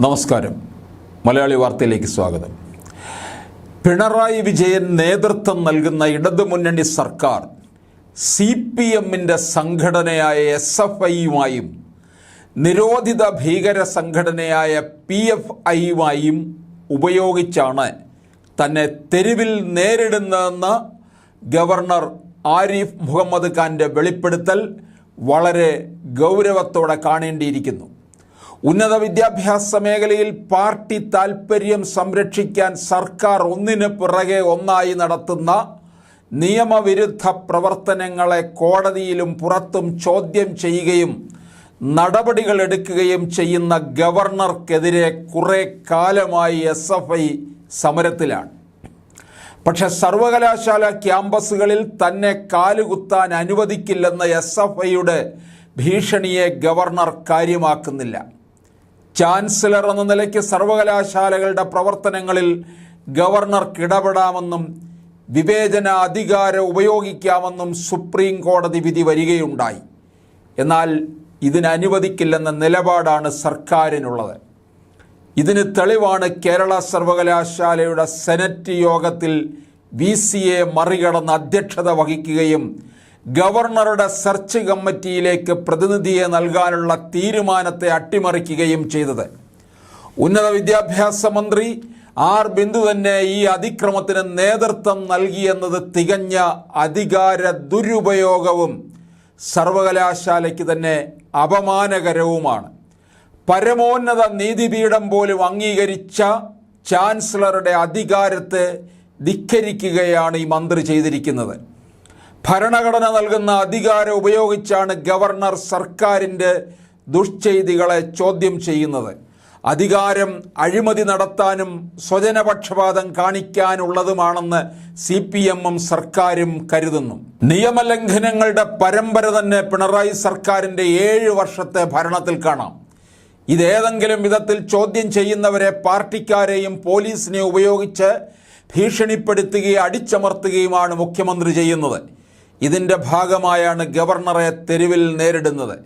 നമസ്കാരം. മലയാളി വാർത്തയിലേക്ക് സ്വാഗതം. പിണറായി വിജയൻ നേതൃത്വം നൽകുന്ന ഇടതുമുന്നണി സർക്കാർ സി പി എമ്മിന്റെ സംഘടനയായ എസ് എഫ് ഐയുമായും നിരോധിത ഭീകര സംഘടനയായ പി എഫ് ഐയുമായും ഉപയോഗിച്ചാണ് തന്നെ തെരുവിൽ നേരിടുന്നതെന്ന് ഗവർണർ ആരിഫ് മുഹമ്മദ് ഖാന്റെ വെളിപ്പെടുത്തൽ വളരെ ഗൗരവത്തോടെ കാണേണ്ടിയിരിക്കുന്നു. ഉന്നത വിദ്യാഭ്യാസ മേഖലയിൽ പാർട്ടി താൽപ്പര്യം സംരക്ഷിക്കാൻ സർക്കാർ ഒന്നിന് പിറകെ ഒന്നായി നടത്തുന്ന നിയമവിരുദ്ധ പ്രവർത്തനങ്ങളെ കോടതിയിലും പുറത്തും ചോദ്യം ചെയ്യുകയും നടപടികൾ എടുക്കുകയും ചെയ്യുന്ന ഗവർണർക്കെതിരെ കുറെ കാലമായി എസ് എഫ് ഐ സമരത്തിലാണ്. പക്ഷെ സർവകലാശാല ക്യാമ്പസുകളിൽ തന്നെ കാലുകുത്താൻ അനുവദിക്കില്ലെന്ന എസ് എഫ് ഐയുടെ ഭീഷണിയെ ഗവർണർ കാര്യമാക്കുന്നില്ല. ചാൻസലർ എന്ന നിലയ്ക്ക് സർവകലാശാലകളുടെ പ്രവർത്തനങ്ങളിൽ ഗവർണർക്ക് ഇടപെടാമെന്നും വിവേചന അധികാരം ഉപയോഗിക്കാമെന്നും സുപ്രീം കോടതി വിധി വരികയുണ്ടായി. എന്നാൽ ഇതിനനുവദിക്കില്ലെന്ന നിലപാടാണ് സർക്കാരിനുള്ളത്. ഇതിന് തെളിവാണ് കേരള സർവകലാശാലയുടെ സെനറ്റ് യോഗത്തിൽ വി എ മറികടന്ന് അധ്യക്ഷത വഹിക്കുകയും ഗവർണറുടെ സെർച്ച് കമ്മിറ്റിയിലേക്ക് പ്രതിനിധിയെ നൽകാനുള്ള തീരുമാനത്തെ അട്ടിമറിക്കുകയും ചെയ്തത്. ഉന്നത വിദ്യാഭ്യാസ മന്ത്രി ആർ. ബിന്ദു തന്നെ ഈ അതിക്രമത്തിന് നേതൃത്വം നൽകിയെന്നത് തികഞ്ഞ അധികാര ദുരുപയോഗവും സർവകലാശാലയ്ക്ക് തന്നെ അപമാനകരവുമാണ്. പരമോന്നത നീതിപീഠം പോലും അംഗീകരിച്ച ചാൻസലറുടെ അധികാരത്തെ ധിക്കരിക്കുകയാണ് ഈ മന്ത്രി ചെയ്തിരിക്കുന്നത്. ഭരണഘടന നൽകുന്ന അധികാരം ഉപയോഗിച്ചാണ് ഗവർണർ സർക്കാരിന്റെ ദുഷ്ചെയ്തികളെ ചോദ്യം ചെയ്യുന്നത്. അധികാരം അഴിമതി നടത്താനും സ്വജനപക്ഷപാതം കാണിക്കാനുള്ളതുമാണെന്ന് സി പി എമ്മും സർക്കാരും കരുതുന്നു. നിയമലംഘനങ്ങളുടെ പരമ്പര തന്നെ പിണറായി സർക്കാരിന്റെ ഏഴ് വർഷത്തെ ഭരണത്തിൽ കാണാം. ഇതേതെങ്കിലും വിധത്തിൽ ചോദ്യം ചെയ്യുന്നവരെ പാർട്ടിക്കാരെയും പോലീസിനെ ഉപയോഗിച്ച് ഭീഷണിപ്പെടുത്തുകയും അടിച്ചമർത്തുകയുമാണ് മുഖ്യമന്ത്രി ചെയ്യുന്നത്. ഇതിന്റെ ഭാഗമായാണ് ഗവർണറെ തെരുവിൽ നേരിടുന്നത്.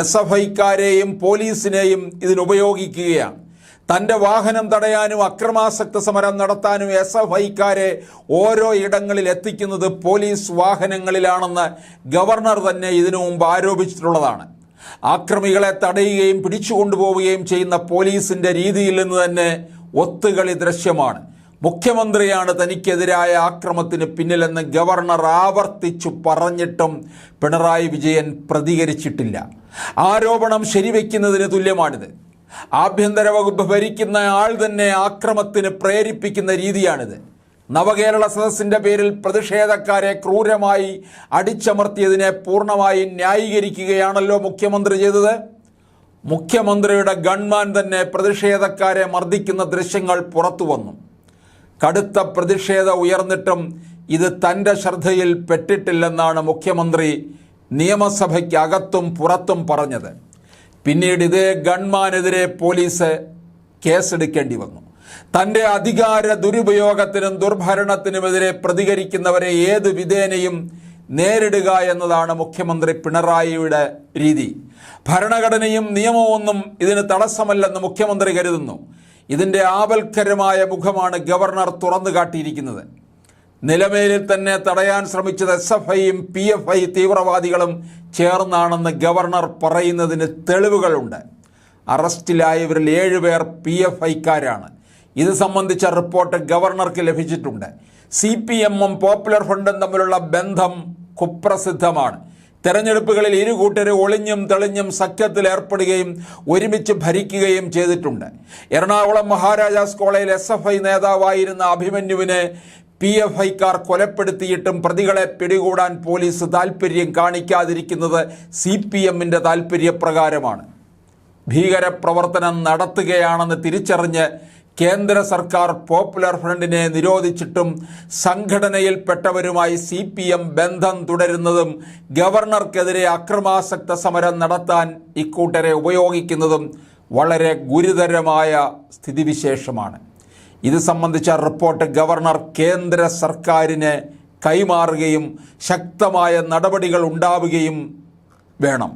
എസ് എഫ് ഐക്കാരെയും പോലീസിനെയും ഇതിനുപയോഗിക്കുകയാണ് തന്റെ വാഹനം തടയാനും അക്രമാസക്ത സമരം നടത്താനും എസ് എഫ് ഐക്കാരെ ഓരോ ഇടങ്ങളിൽ എത്തിക്കുന്നത് പോലീസ് വാഹനങ്ങളിലാണെന്ന് ഗവർണർ തന്നെ ഇതിനു മുമ്പ് ആരോപിച്ചിട്ടുള്ളതാണ്. ആക്രമികളെ തടയുകയും പിടിച്ചുകൊണ്ടുപോവുകയും ചെയ്യുന്ന പോലീസിന്റെ രീതിയിൽ നിന്ന് തന്നെ ഒത്തുകളി ദൃശ്യമാണ്. മുഖ്യമന്ത്രിയാണ് തനിക്കെതിരായ ആക്രമത്തിന് പിന്നിലെന്ന് ഗവർണർ ആവർത്തിച്ചു പറഞ്ഞിട്ടും പിണറായി വിജയൻ പ്രതികരിച്ചിട്ടില്ല. ആരോപണം ശരിവെക്കുന്നതിന് തുല്യമാണിത്. ആഭ്യന്തര വകുപ്പ് ഭരിക്കുന്ന ആൾ തന്നെ ആക്രമത്തിന് പ്രേരിപ്പിക്കുന്ന രീതിയാണിത്. നവകേരള സദസ്സിന്റെ പേരിൽ പ്രതിഷേധക്കാരെ ക്രൂരമായി അടിച്ചമർത്തിയതിനെ പൂർണമായും ന്യായീകരിക്കുകയാണല്ലോ മുഖ്യമന്ത്രി ചെയ്തത്. മുഖ്യമന്ത്രിയുടെ ഗൺമാൻ തന്നെ പ്രതിഷേധക്കാരെ മർദ്ദിക്കുന്ന ദൃശ്യങ്ങൾ പുറത്തു വന്നു കടുത്ത പ്രതിഷേധം ഉയർന്നിട്ടും ഇത് തന്റെ ശ്രദ്ധയിൽ പെട്ടിട്ടില്ലെന്നാണ് മുഖ്യമന്ത്രി നിയമസഭയ്ക്കകത്തും പുറത്തും പറഞ്ഞത്. പിന്നീട് ഇതേ ഗൺമാനെതിരെ പോലീസ് കേസെടുക്കേണ്ടി വന്നു. തന്റെ അധികാര ദുരുപയോഗത്തിനും ദുർഭരണത്തിനുമെതിരെ പ്രതികരിക്കുന്നവരെ ഏത് വിധേനയും നേരിടുക എന്നതാണ് മുഖ്യമന്ത്രി പിണറായിയുടെ രീതി. ഭരണഘടനയും നിയമമൊന്നും ഇതിന് തടസ്സമല്ലെന്ന് മുഖ്യമന്ത്രി കരുതുന്നു. ഇതിന്റെ ആപൽക്കരമായ മുഖമാണ് ഗവർണർ തുറന്നു കാട്ടിയിരിക്കുന്നത്. നിലമേലിൽ തന്നെ തടയാൻ ശ്രമിച്ചത് എസ് എഫ് ഐയും പി എഫ് ഐ തീവ്രവാദികളും ചേർന്നാണെന്ന് ഗവർണർ പറയുന്നതിന് തെളിവുകളുണ്ട്. അറസ്റ്റിലായവരിൽ ഏഴുപേർ പി എഫ് ഐക്കാരാണ്. ഇത് സംബന്ധിച്ച റിപ്പോർട്ട് ഗവർണർക്ക് ലഭിച്ചിട്ടുണ്ട്. സി പി എമ്മും പോപ്പുലർ ഫ്രണ്ടും തമ്മിലുള്ള ബന്ധം കുപ്രസിദ്ധമാണ്. തെരഞ്ഞെടുപ്പുകളിൽ ഇരു കൂട്ടരും ഒളിഞ്ഞും തെളിഞ്ഞും സഖ്യത്തിൽ ഏർപ്പെടുകയും ഒരുമിച്ച് ഭരിക്കുകയും ചെയ്തിട്ടുണ്ട്. എറണാകുളം മഹാരാജാസ് കോളേജിൽ എസ് എഫ് ഐ നേതാവായിരുന്ന അഭിമന്യുവിനെ പി എഫ് ഐക്കാർ കൊലപ്പെടുത്തിയിട്ടും പ്രതികളെ പിടികൂടാൻ പോലീസ് താൽപ്പര്യം കാണിക്കാതിരിക്കുന്നത് സി പി എമ്മിന്റെ താൽപ്പര്യപ്രകാരമാണ് ഭീകരപ്രവർത്തനം നടത്തുകയാണെന്ന് തിരിച്ചറിഞ്ഞ് കേന്ദ്ര സർക്കാർ പോപ്പുലർ ഫ്രണ്ടിനെ നിരോധിച്ചിട്ടും സംഘടനയിൽപ്പെട്ടവരുമായി സി പി എം ബന്ധം തുടരുന്നതും ഗവർണർക്കെതിരെ അക്രമാസക്ത സമരം നടത്താൻ ഇക്കൂട്ടരെ ഉപയോഗിക്കുന്നതും വളരെ ഗുരുതരമായ സ്ഥിതിവിശേഷമാണ്. ഇത് സംബന്ധിച്ച റിപ്പോർട്ട് ഗവർണർ കേന്ദ്ര സർക്കാരിന് കൈമാറുകയും ശക്തമായ നടപടികൾ ഉണ്ടാവുകയും വേണം.